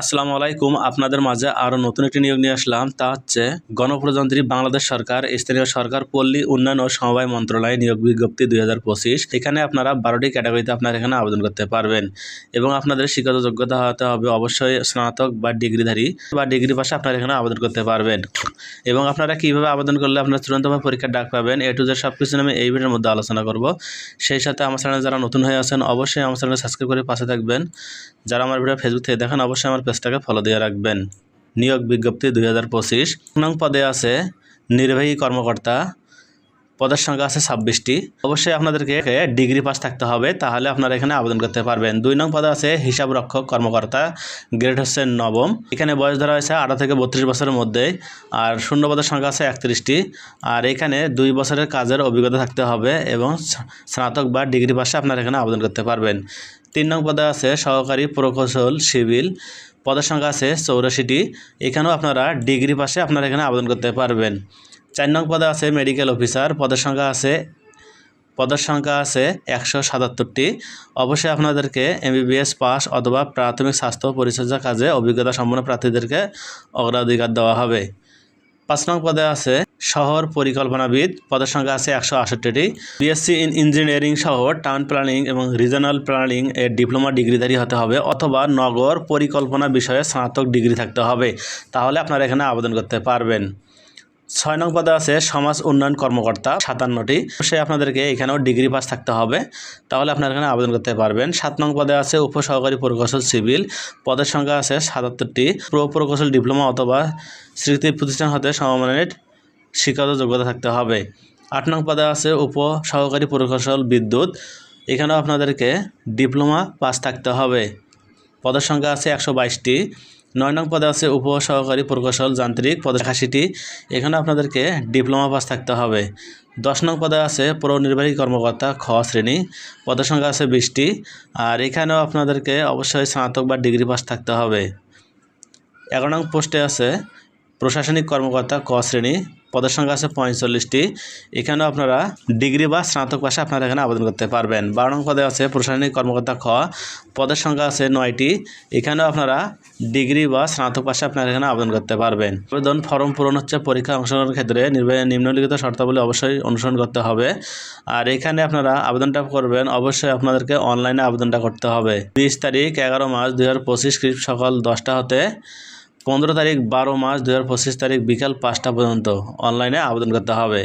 আসসালামু আলাইকুম। আপনাদের মাঝে আরও নতুন একটি নিয়োগ নিয়ে আসলাম। তা হচ্ছে গণপ্রজাতন্ত্রী বাংলাদেশ সরকার, স্থানীয় সরকার, পল্লী উন্নয়ন ও সমবায় মন্ত্রণালয় নিয়োগ বিজ্ঞপ্তি দুই হাজার পঁচিশ। এখানে আপনারা বারোটি ক্যাটাগরিতে আপনারা এখানে আবেদন করতে পারবেন এবং আপনাদের শিক্ষাগত যোগ্যতা হতে হবে অবশ্যই স্নাতক বা ডিগ্রিধারী বা ডিগ্রি পাশে আপনারা এখানে আবেদন করতে পারবেন। এবং আপনারা কীভাবে আবেদন করলে আপনারা চূড়ান্তভাবে পরীক্ষার ডাক পাবেন, এ টু জেড সব কিছু আমি এই ভিডিওর মধ্যে আলোচনা করব। সেই সাথে আমার চ্যানেলে যারা নতুন হয়ে আছেন, অবশ্যই আমার চ্যানেলে সাবস্ক্রাইব করে পাশে থাকবেন। যারা আমার ভিডিও ফেসবুক থেকে দেখেন, অবশ্যই আমার পেজটাকে ফলো দিয়ে রাখবেন। নিয়োগ বিজ্ঞপ্তি দুই হাজার পঁচিশ। নং পদে আছে নির্বাহী কর্মকর্তা। পদের সংখ্যা আছে ছাব্বিশটি। অবশ্যই আপনাদেরকে ডিগ্রি পাস থাকতে হবে, তাহলে আপনারা এখানে আবেদন করতে পারবেন। দুই নং পদে আছে হিসাব রক্ষক কর্মকর্তা, গ্রেড হচ্ছে নবম। এখানে বয়স ধরা হয়েছে আঠারো থেকে বত্রিশ বছরের মধ্যে, আর শূন্য পদের সংখ্যা আছে একত্রিশটি। আর এখানে দুই বছরের কাজের অভিজ্ঞতা থাকতে হবে এবং স্নাতক বা ডিগ্রি পাশে আপনারা এখানে আবেদন করতে পারবেন। তিন নং পদে আছে সহকারী প্রকৌশল, সিভিল। পদের সংখ্যা আছে চৌরাশিটি। এখানেও আপনারা ডিগ্রি পাশে আপনারা এখানে আবেদন করতে পারবেন। চার নং পদে আছে মেডিকেল অফিসার। পদের সংখ্যা আছে পদের সংখ্যা আছে একশো সাতাত্তরটি। অবশ্যই আপনাদেরকে এমবিবিএস পাস অথবা প্রাথমিক স্বাস্থ্য পরিচর্যা কাজে অভিজ্ঞতা সম্পন্ন প্রার্থীদেরকে অগ্রাধিকার দেওয়া হবে। পাঁচ নং পদে আছে শহর পরিকল্পনাবিদ পদের সংখ্যা আছে একশো আষট্টিটি। বিএসসি ইন ইঞ্জিনিয়ারিং সহ টাউন প্ল্যানিং এবং রিজনাল প্ল্যানিং এর ডিপ্লোমা ডিগ্রিধারী হতে হবে অথবা নগর পরিকল্পনা বিষয়ে স্নাতক ডিগ্রি থাকতে হবে। তাহলে আপনারা এখানে আবেদন করতে পারবেন। ছয় নং পদে আছে সমাজ উন্নয়ন কর্মকর্তা, সাতান্নটি। সে আপনাদেরকে এখানেও ডিগ্রি পাস থাকতে হবে। তাহলে আপনারা এখানে আবেদন করতে পারবেন। সাত নং পদে আছে উপসহকারী প্রকৌশল সিভিল, পদের সংখ্যা আছে সাতাত্তরটি। প্র প্রকৌশল ডিপ্লোমা অথবা স্মৃতি প্রতিষ্ঠান হতে সমমানের শিক্ষাগত যোগ্যতা থাকতে হবে। আট নং পদে আছে উপ সহকারী প্রকৌশল বিদ্যুৎ। এখানেও আপনাদেরকে ডিপ্লোমা পাস থাকতে হবে। পদের সংখ্যা আছে একশো বাইশটি। নয় নং পদে আছে উপ সহকারী প্রকৌশল যান্ত্রিক পদে একাশিটি। এখানে আপনাদেরকে ডিপ্লোমা পাস থাকতে হবে। দশ নং পদে আছে পৌরনির্বাহী কর্মকর্তা খ শ্রেণি। পদের সংখ্যা আছে বিশটি। আর এখানেও আপনাদেরকে অবশ্যই স্নাতক বা ডিগ্রি পাস থাকতে হবে। এগারো নং পোস্টে আছে প্রশাসনিক কর্মকর্তা ক শ্রেণি, পদের সংখ্যা আছে পঁয়তাল্লিশটি। এখানেও আপনারা ডিগ্রি বা স্নাতক পাশে আপনারা এখানে আবেদন করতে পারবেন। বারো নং পদে আছে প্রশাসনিক কর্মকর্তা খ, পদের সংখ্যা আছে নয়টি। এখানেও আপনারা ডিগ্রি বা স্নাতক পাশে আপনারা এখানে আবেদন করতে পারবেন। আবেদন ফর্ম পূরণ হচ্ছে পরীক্ষা অংশগ্রহণের ক্ষেত্রে। নিম্নলিখিত শর্তাবলী অবশ্যই অনুসরণ করতে হবে। আর এখানে আপনারা আবেদনটা করবেন, অবশ্যই আপনাদেরকে অনলাইনে আবেদনটা করতে হবে। বিশ তারিখ, এগারো মার্চ দুই হাজার পঁচিশ সকাল দশটা হতে পনেরো তারিখ, বারো মার্চ দু হাজার পঁচিশ তারিখ বিকাল পাঁচটা পর্যন্ত অনলাইনে আবেদন করতে হবে।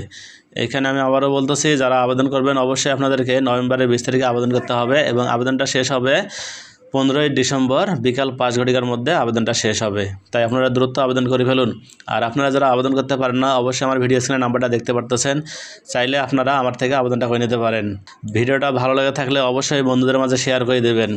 এখানে আমি আবারও বলতেছি, যারা আবেদন করবেন অবশ্যই আপনাদেরকে নভেম্বরের বিশ তারিখে আবেদন করতে হবে এবং আবেদনটা শেষ হবে পনেরোই ডিসেম্বর বিকাল পাঁচ ঘটিকার মধ্যে আবেদনটা শেষ হবে। তাই আপনারা দ্রুত আবেদন করে ফেলুন। আর আপনারা যারা আবেদন করতে পারেন না, অবশ্যই আমার ভিডিও স্ক্রিনে নাম্বারটা দেখতে পারতেছেন। চাইলে আপনারা আমার থেকে আবেদনটা করে নিতে পারেন। ভিডিওটা ভালো লাগে থাকলে অবশ্যই বন্ধুদের মাঝে শেয়ার করে দেবেন।